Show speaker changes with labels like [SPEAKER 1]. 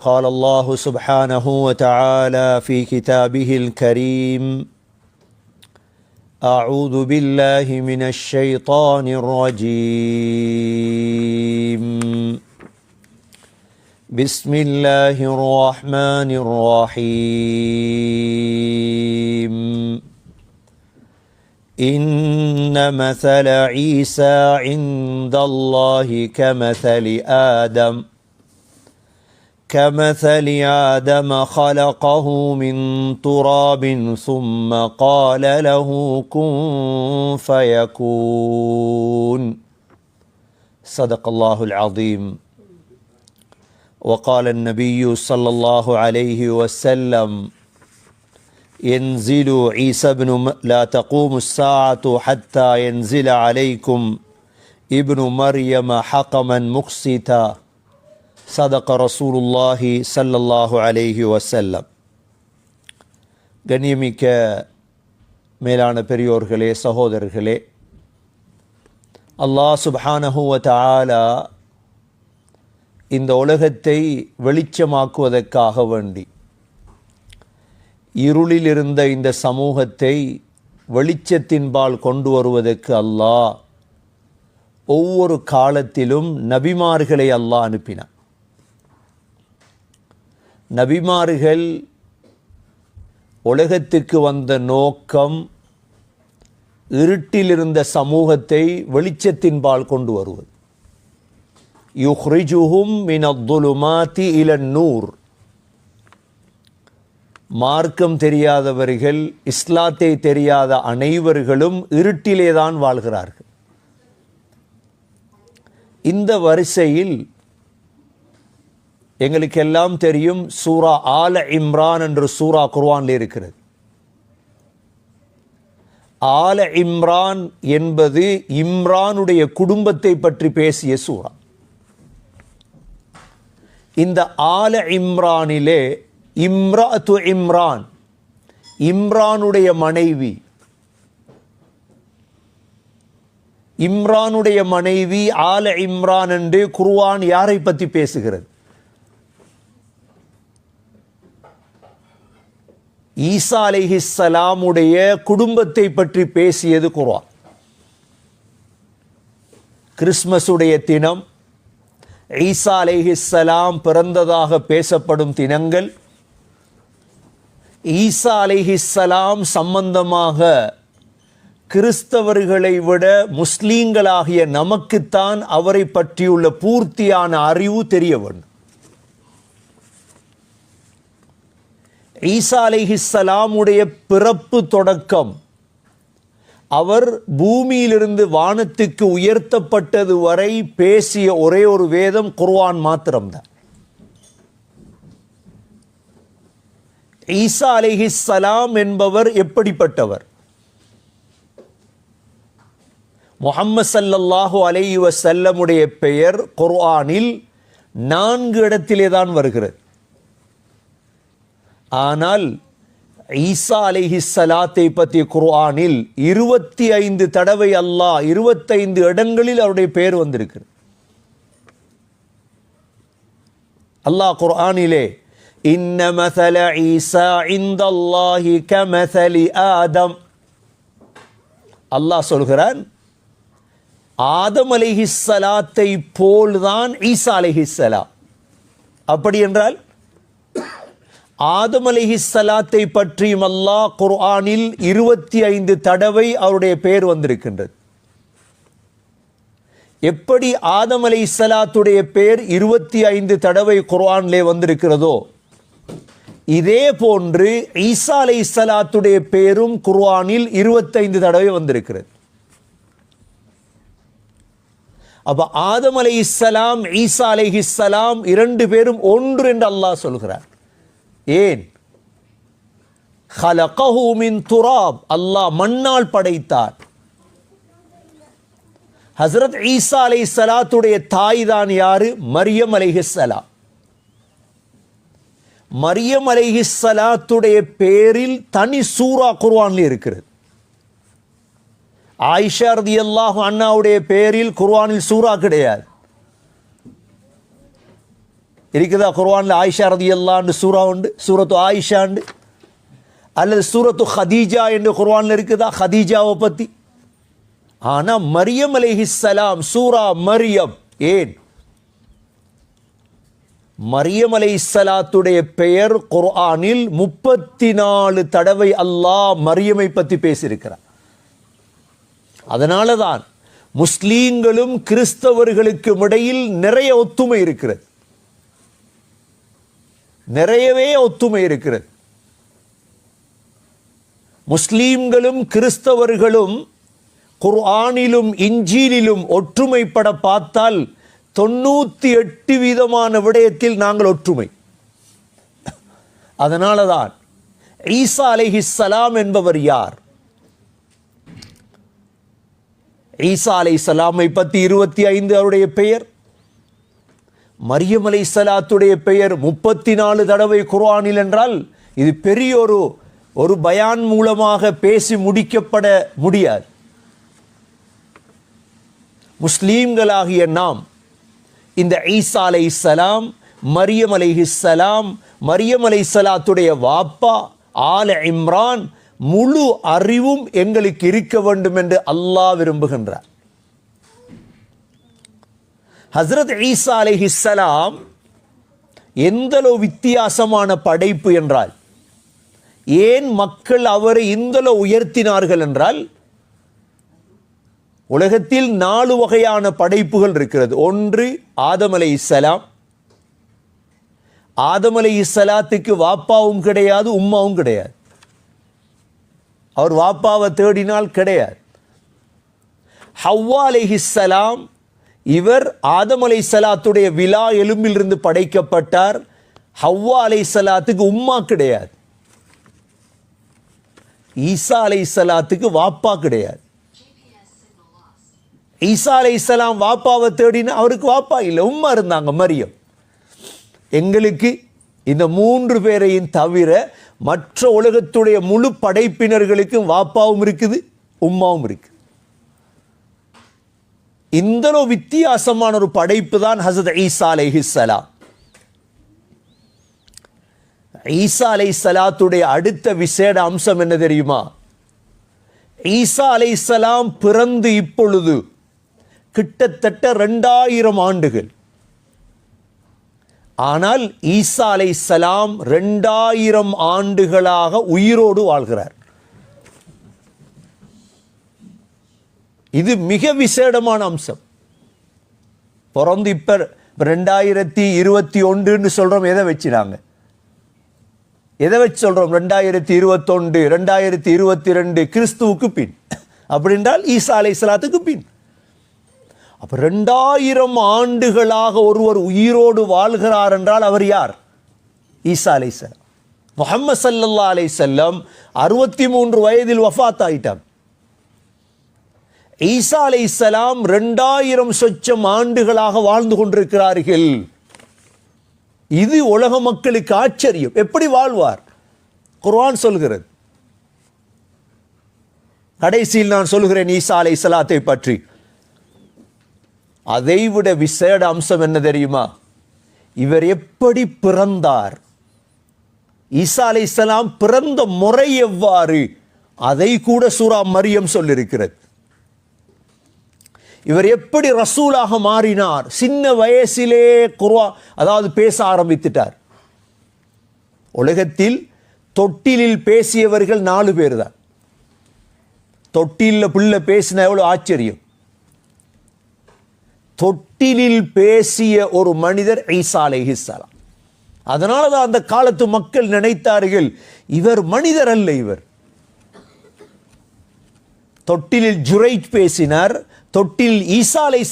[SPEAKER 1] قال الله سبحانه وتعالى في كتابه الكريم أعوذ بالله من الشيطان الرجيم. بسم الله الرحمن الرحيم. إن مثل عيسى عند الله كمثل آدم. كمثل آدم خلقه من تراب ثم قال له كن فيكون صدق الله العظيم وقال النبي صلى الله عليه وسلم ينزل عيسى بن. لا تقوم الساعة حتى ينزل عليكم ابن مريم حقما مقسطا சதக ரசூலுல்லாஹி சல்லல்லாஹு அலேஹி வசல்லம் கண்ணியமிக்க மேலான பெரியோர்களே சகோதரர்களே அல்லாஹ் சுப்ஹானஹுவ தஆலா இந்த உலகத்தை வெளிச்சமாக்குவதற்காக வேண்டி இருளில் இருந்த இந்த சமூகத்தை வெளிச்சத்தின்பால் கொண்டு வருவதற்கு அல்லாஹ் ஒவ்வொரு காலத்திலும் நபிமார்களை அல்லாஹ் அனுப்பினான். நபிமார்கள் உலகத்துக்கு வந்த நோக்கம் இருட்டிலிருந்த சமூகத்தை வெளிச்சத்தின்பால் கொண்டு வருவது. யுஹ்ரிஜுஹும் மினத்துலுமாத்தி இலன் நூர். மார்க்கம் தெரியாதவர்கள் இஸ்லாத்தை தெரியாத அனைவர்களும் இருட்டிலே தான் வாழ்கிறார்கள். இந்த வரிசையில் எங்களுக்கு எல்லாம் தெரியும் சூரா ஆல இம்ரான் என்று சூரா குர்வானில் இருக்கிறது. ஆல இம்ரான் என்பது இம்ரானுடைய குடும்பத்தை பற்றி பேசிய சூரா. இந்த ஆல இம்ரானிலே இம்ரா து இம்ரான் இம்ரானுடைய மனைவி இம்ரானுடைய மனைவி ஆல இம்ரான் என்று குர்வான் யாரை பற்றி பேசுகிறது? ஈசா அலிஹிஸ்ஸலாமுடைய குடும்பத்தை பற்றி பேசியது குரான் கிறிஸ்மஸுடைய தினம் ஈசா அலிஹிஸ்ஸலாம் பிறந்ததாக பேசப்படும் தினங்கள் ஈசா அலிஹிஸ்ஸலாம் சம்பந்தமாக கிறிஸ்தவர்களை விட முஸ்லீம்களாகிய நமக்குத்தான் அவரை பற்றியுள்ள பூர்த்தியான அறிவு தெரிய வேண்டும். ஈசா அலைஹிஸ்ஸலாமுடைய பிறப்பு தொடக்கம் அவர் பூமியிலிருந்து வானத்துக்கு உயர்த்தப்பட்டது வரை பேசிய ஒரே ஒரு வேதம் குர்வான் மாத்திரம்தான். ஈசா அலிஹிஸ்ஸலாம் என்பவர் எப்படிப்பட்டவர்? முகம்மது சல்லல்லாஹு அலையுவ வசல்லமுடைய பெயர் குர்ஆனில் நான்கு இடத்திலே தான் வருகிறது. ஆனால் ஈசா அலிஹி சலாத்தை பற்றி குர்ஆனில் இருபத்தி ஐந்து தடவை அல்லாஹ் இருபத்தைந்து இடங்களில் அவருடைய பெயர் வந்திருக்கு அல்லாஹ் குர்ஆனிலே இன்ன மசல ஈசா இந்தல்லாஹி கமசலி ஆதம். அல்லாஹ் சொல்கிறான் ஆதம் அலிஹிஸ்ஸலாத்தை போல்தான் ஈசா அலிஹிஸ்ஸலாம் அப்படி என்றால் ஆதம் அலிஹிஸ்ஸலாத்தை பற்றியும் அல்லாஹ் குர்ஆனில் இருபத்தி ஐந்து தடவை அவருடைய பெயர் வந்திருக்கின்றது. எப்படி ஆதம் அலி இஸ்லாத்துடைய பெயர் இருபத்தி ஐந்து தடவை குர்ஆனிலே வந்திருக்கிறதோ இதே போன்று ஈசா அலை இஸ்லாத்துடைய பெயரும் குர்ஆனில் இருபத்தைந்து தடவை வந்திருக்கிறது. அப்ப ஆதம் அலை இஸ்லாம் ஈசா அலை இஸ்லாம் இரண்டு பேரும் ஒன்று என்று அல்லாஹ் சொல்கிறார். ஏன்? ஹலகஹு துராப். அல்லாஹ் மண்ணால் படைத்தார். ஹசரத் ஈசா அலை சலாத்துடைய தாய் தான் யாரு? மரியம் அலைஹிஸ்ஸலாம் மரியம் அலைஹிஸ்ஸலாத்துடைய பேரில் தனி சூரா குர்வான்ல இருக்கிறது. ஆயிஷா ரதி அல்லாஹ் அண்ணாவுடைய பேரில் குர்வானில் சூரா கிடையாது. இருக்குதா குர்வானில் ஆயிஷா அல்லாண்டு சூரா உண்டு சூரத்து ஆயிஷாண்டு அல்லது சூரத்து ஹதீஜா என்று குர்வானில் இருக்குதா ஹதீஜாவை பற்றி ஆனால் மரியம் அலைஹிஸ்ஸலாம் சூரா மரியம் ஏன் மரியம் அலை அலைஹிஸ்ஸலாத்துடைய பெயர் குர்ஆனில் முப்பத்தி நாலு தடவை அல்லாஹ் மரியமை பற்றி பேசியிருக்கிறார் அதனால தான் முஸ்லீம்களும் கிறிஸ்தவர்களுக்கும் இடையில் நிறைய ஒத்துமை இருக்கிறது நிறையவே ஒத்துமை இருக்கிறது. முஸ்லீம்களும் கிறிஸ்தவர்களும் குர்ஆனிலும் இஞ்சீலிலும் ஒற்றுமைப்பட பார்த்தால் தொண்ணூத்தி எட்டு வீதமான விடயத்தில் நாங்கள் ஒற்றுமை. அதனால தான் ஈசா அலைஹிஸ்ஸலாம் என்பவர் யார்? ஈசா அலை சலாமை பத்தி இருபத்தி ஐந்து அவருடைய பெயர்? மரியம் அலை சலாத்துடைய பெயர் முப்பத்தி நாலு தடவை குர்ஆனில் என்றால் இது பெரிய ஒரு ஒரு பயான் மூலமாக பேசி முடிக்கப்பட முடியாது. முஸ்லீம்களாகிய நாம் இந்த ஈசா அலை சலாம் மரியம் அலைஹிஸ்ஸலாம் மரியம் அலை சலாத்துடைய வாப்பா ஆல இம்ரான் முழு அறிவும் எங்களுக்கு இருக்க வேண்டும் என்று அல்லாஹ் விரும்புகின்றார். ஹசரத் ஈசா அலைஹிஸ்ஸலாம் எந்தளவு வித்தியாசமான படைப்பு என்றால் ஏன் மக்கள் அவரை இந்தளவு உயர்த்தினார்கள் என்றால் உலகத்தில் நாலு வகையான படைப்புகள் இருக்கிறது. ஒன்று ஆதம் அலை இஸ்லாம் ஆதம் அலை இஸ்லாத்துக்கு வாப்பாவும் கிடையாது உம்மாவும் கிடையாது. அவர் வாப்பாவை தேடினால் கிடையாது. ஹவ்வா அலைஹிஸ்ஸலாம் இவர் ஆதம் அலை சலாத்துடைய விழா எலும்பிலிருந்து படைக்கப்பட்டார். ஹவ்வா அலை சலாத்துக்கு உம்மா கிடையாது. ஈசா அலை சலாத்துக்கு வாப்பா கிடையாது. ஈசா அலை சலாம் வாப்பாவை தேடினா அவருக்கு வாப்பா இல்லை உம்மா இருந்தாங்க மரியம். எங்களுக்கு இந்த மூன்று பேரையும் தவிர மற்ற உலகத்துடைய முழு படைப்பினர்களுக்கும் வாப்பாவும் இருக்குது உம்மாவும் இருக்குது. இந்த வித்தியாசமான ஒரு படைப்பு தான் ஹசத் ஈசா அலைஹிஸ்ஸலாம் ஈசா அலை சலாத்துடைய அடுத்த விசேட அம்சம் என்ன தெரியுமா? ஈசா அலை சலாம் பிறந்து இப்பொழுது கிட்டத்தட்ட ரெண்டாயிரம் ஆண்டுகள். ஆனால் ஈசா அலை சலாம் ரெண்டாயிரம் ஆண்டுகளாக உயிரோடு வாழ்கிறார். இது மிக விசேடமான அம்சம். பிறந்து இப்ப ரெண்டாயிரத்தி இருபத்தி ஒன்றுன்னு சொல்றோம் எதை வச்சுனாங்க? எதை வச்சு சொல்றோம்? ரெண்டாயிரத்தி இருபத்தொன்று ரெண்டாயிரத்தி இருபத்தி ரெண்டு கிறிஸ்துவுக்கு பின். அப்படின்றால் ஈசா அலை இஸ்லாத்துக்கு பின். அப்ப ரெண்டாயிரம் ஆண்டுகளாக ஒருவர் உயிரோடு வாழ்கிறார் என்றால் அவர் யார்? ஈசா அலை சலாம் முகமது சல்லா அலை செல்லம் அறுபத்தி மூன்று வயதில் வஃத் ஆயிட்டார் ஈசா அலை இஸ்லாம் ரெண்டாயிரம் சொச்சம் ஆண்டுகளாக வாழ்ந்து கொண்டிருக்கிறார்கள். இது உலக மக்களுக்கு ஆச்சரியம். எப்படி வாழ்வார்? குர்வான் சொல்கிறது. கடைசியில் நான் சொல்கிறேன் ஈசா அலை இஸ்லாத்தை பற்றி. அதைவிட விசேட அம்சம் என்ன தெரியுமா? இவர் எப்படி பிறந்தார்? ஈசா அலை பிறந்த முறை எவ்வாறு? அதை கூட சூரா மரியம் சொல்லியிருக்கிறது. இவர் எப்படி ரசூலாக மாறினார்? சின்ன வயசிலே குர்வா அதாவது பேச ஆரம்பித்துட்டார். உலகத்தில் தொட்டிலில் பேசியவர்கள் நாலு பேர் தான் தொட்டிலில் புள்ள பேசினா எவ்வளோ ஆச்சரியம். தொட்டிலில் பேசிய ஒரு மனிதர் ஈசா அலைஹிஸ்ஸலாம் அதனால தான் அந்த காலத்து மக்கள் நினைத்தார்கள் இவர் மனிதர் அல்ல இவர். தொட்டிலில் ஜுரைட் பேசினார். தொட்டில் ஈசா அலை